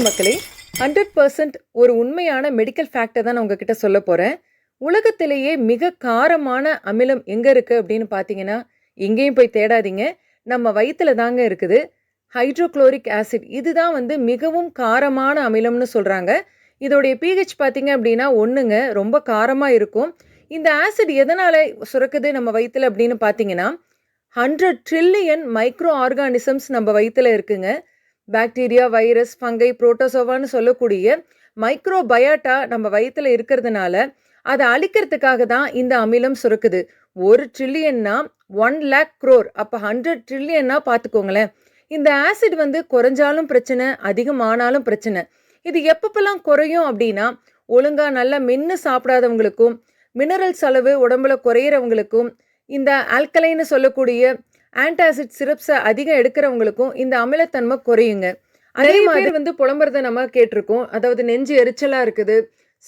வணக்கம் மக்களே hundred percent ஒரு உண்மையான மெடிக்கல் ஃபேக்டை தான் நான் உங்ககிட்ட சொல்ல போகிறேன் உலகத்திலேயே மிக காரமான அமிலம் எங்கே இருக்குது அப்படின்னு பார்த்தீங்கன்னா எங்கேயும் போய் தேடாதீங்க. நம்ம வயிற்றில் தாங்க இருக்குது. ஹைட்ரோக்ளோரிக் ஆசிட் இதுதான் வந்து மிகவும் காரமான அமிலம்னு சொல்கிறாங்க இதோடைய பிஹெச் பார்த்தீங்க அப்படின்னா ஒன்றுங்க ரொம்ப காரமாக இருக்கும். இந்த ஆசிட் எதனால் சுரக்குது நம்ம வயிற்றில் அப்படின்னு பார்த்தீங்கன்னா ஹண்ட்ரட் ட்ரில்லியன் மைக்ரோ ஆர்கானிசம்ஸ் நம்ம வயிற்றில் இருக்குங்க. பாக்டீரியா வைரஸ் ஃபங்கை புரோட்டோசோவான்னு சொல்லக்கூடிய மைக்ரோ பயாட்டா நம்ம வயிற்றில் இருக்கிறதுனால அதை அழிக்கிறதுக்காக தான் இந்த அமிலம் சுரக்குது. ஒரு ட்ரில்லியன்னா ஒன் லேக் க்ரோர் அப்போ ஹண்ட்ரட் ட்ரில்லியன்னா பார்த்துக்கோங்களேன். இந்த ஆசிட் வந்து குறைஞ்சாலும் பிரச்சனை அதிகமானாலும் பிரச்சனை. இது எப்பப்பெல்லாம் குறையும் அப்படின்னா ஒழுங்காக நல்லா மென்று சாப்பிடாதவங்களுக்கும் மினரல்ஸ் அளவு உடம்புல குறையிறவங்களுக்கும் இந்த ஆல்கலைன்னு சொல்லக்கூடிய ஆன்டாசிட் சிரப்ஸை அதிகம் எடுக்கிறவங்களுக்கும் இந்த அமிலத்தன்மை குறையுங்க. அதே மாதிரி வந்து புலம்புறத நம்ம கேட்டிருக்கோம். அதாவது நெஞ்சு எரிச்சலாக இருக்குது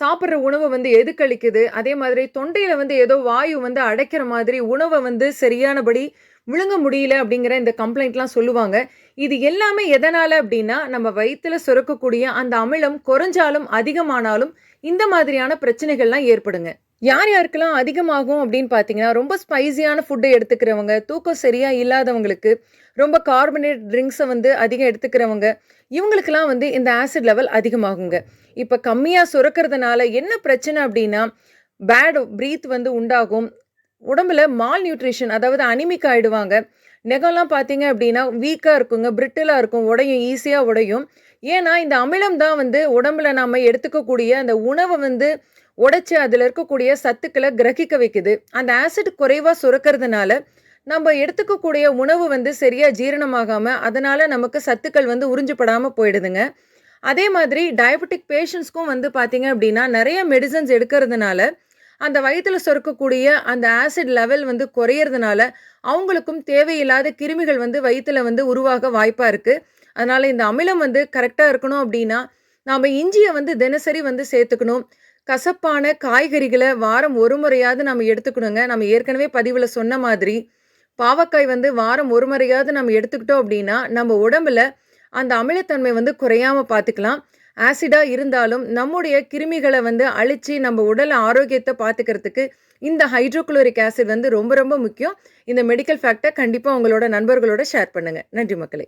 சாப்பிட்ற உணவை வந்து எதுக்களிக்குது அதே மாதிரி தொண்டையில் வந்து ஏதோ வாயு வந்து அடைக்கிற மாதிரி உணவை வந்து சரியானபடி விழுங்க முடியல அப்படிங்கிற இந்த கம்ப்ளைண்ட்லாம் சொல்லுவாங்க. இது எல்லாமே எதனால் அப்படின்னா நம்ம வயிற்றுல சுரக்கக்கூடிய அந்த அமிலம் குறைஞ்சாலும் அதிகமானாலும் இந்த மாதிரியான பிரச்சனைகள்லாம் ஏற்படுங்க. யார் யாருக்கெல்லாம் அதிகமாகும் அப்படின்னு பார்த்தீங்கன்னா ரொம்ப ஸ்பைசியான ஃபுட்டை எடுத்துக்கிறவங்க தூக்கம் சரியாக இல்லாதவங்களுக்கு ரொம்ப கார்பனேட் ட்ரிங்க்ஸை வந்து அதிகம் எடுத்துக்கிறவங்க இவங்களுக்கெல்லாம் வந்து இந்த ஆசிட் லெவல் அதிகமாகுங்க. இப்போ கம்மியாக சுரக்கிறதுனால என்ன பிரச்சனை அப்படின்னா பேட் ப்ரீத் வந்து உண்டாகும். உடம்புல மால் நியூட்ரிஷன் அதாவது அனிமிக் ஆகிடுவாங்க நெகம்லாம் பார்த்தீங்க அப்படின்னா வீக்காக இருக்குங்க பிரிட்டிலாக இருக்கும் உடையும் ஈஸியாக உடையும். ஏன்னா இந்த அமிலம் தான் வந்து உடம்புல நாம் எடுத்துக்கக்கூடிய அந்த உணவை வந்து உடைச்சி அதில் இருக்கக்கூடிய சத்துக்களை கிரகிக்க வைக்குது. அந்த ஆசிட் குறைவாக சுரக்கிறதுனால நம்ம எடுத்துக்கக்கூடிய உணவு வந்து சரியாக ஜீரணமாகாமல் அதனால் நமக்கு சத்துக்கள் வந்து உறிஞ்சப்படாமல் போயிடுதுங்க. அதே மாதிரி டயபெட்டிக் பேஷண்ட்ஸ்க்கும் வந்து பார்த்தீங்க அப்படின்னா நிறைய மெடிசன்ஸ் எடுக்கிறதுனால அந்த வயிற்றுல சுரக்கக்கூடிய அந்த ஆசிட் லெவல் வந்து குறையிறதுனால அவங்களுக்கும் தேவையில்லாத கிருமிகள் வந்து வயிற்றுல வந்து உருவாக வாய்ப்பாக இருக்குது அதனால் இந்த அமிலம் வந்து கரெக்டாக இருக்கணும் அப்படின்னா நாம் இஞ்சியை வந்து தினசரி வந்து சேர்த்துக்கணும். கசப்பான காய்கறிகளை வாரம் ஒரு முறையாவது நம்ம எடுத்துக்கணுங்க. நம்ம ஏற்கனவே பதிவில் சொன்ன மாதிரி பாவக்காய் வந்து வாரம் ஒரு முறையாவது நம்ம எடுத்துக்கிட்டோம் அப்படின்னா நம்ம உடம்புல அந்த அமிலத்தன்மை வந்து குறையாமல் பார்த்துக்கலாம் ஆசிடாக இருந்தாலும் நம்முடைய கிருமிகளை வந்து அழித்து நம்ம உடல் ஆரோக்கியத்தை பார்த்துக்கிறதுக்கு இந்த ஹைட்ரோகுளோரிக் ஆசிட் வந்து ரொம்ப ரொம்ப முக்கியம். இந்த மெடிக்கல் ஃபேக்டை கண்டிப்பாக உங்களோட நண்பர்களோட ஷேர் பண்ணுங்கள் நன்றி மக்களே.